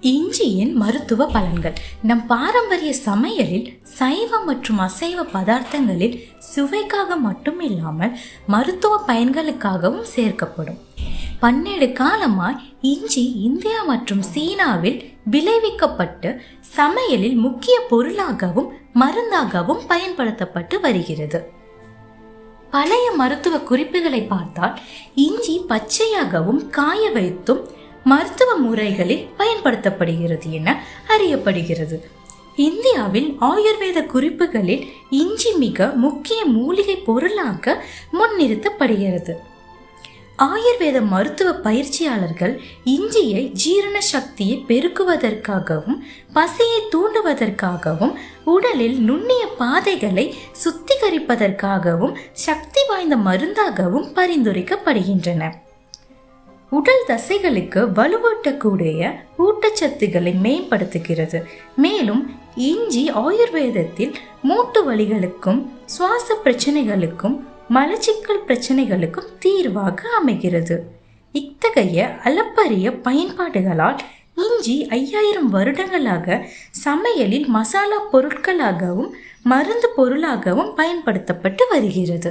இஞ்சியின் மருத்துவ பலன்கள். நம் பாரம்பரிய சமையலில் சைவ மற்றும் அசைவ பதார்த்தங்களில் சுவைக்காக மட்டும் இல்லாமல் மருத்துவ பயன்களுக்காகவும் சேர்க்கப்படும். பன்னெண்டு காலமாய் இஞ்சி இந்தியா மற்றும் சீனாவில் விளைவிக்கப்பட்டு சமையலில் முக்கிய பொருளாகவும் மருந்தாகவும் பயன்படுத்தப்பட்டு வருகிறது. பழைய மருத்துவ குறிப்புகளை பார்த்தால் இஞ்சி பச்சையாகவும் காய வைத்தும் மருத்துவ முறைகளில் பயன்படுத்தப்படுகிறது என அறியப்படுகிறது. இந்தியாவில் ஆயுர்வேத குறிப்புகளில் இஞ்சி மிக முக்கிய மூலிகை பொருளாக முன்னிறுத்தப்படுகிறது. ஆயுர்வேத மருத்துவ பயிற்சியாளர்கள் இஞ்சியை ஜீரண சக்தியை பெருக்குவதற்காகவும் பசியை தூண்டுவதற்காகவும் உடலில் நுண்ணிய பாதைகளை சுத்திகரிப்பதற்காகவும் சக்தி வாய்ந்த மருந்தாகவும் பரிந்துரைக்கப்படுகின்றன. உடல் தசைகளுக்கு வலுவூட்டக்கூடிய ஊட்டச்சத்துக்களை மேம்படுத்துகிறது. மேலும் இஞ்சி ஆயுர்வேதத்தில் மூட்டு வலிகளுக்கும் சுவாச பிரச்சனைகளுக்கும் மலச்சிக்கல் பிரச்சனைகளுக்கும் தீர்வாக அமைகிறது. இத்தகைய அளப்பரிய பயன்பாடுகளால் இஞ்சி ஐயாயிரம் வருடங்களாக சமையலில் மசாலா பொருட்களாகவும் மருந்து பொருளாகவும் பயன்படுத்தப்பட்டு வருகிறது.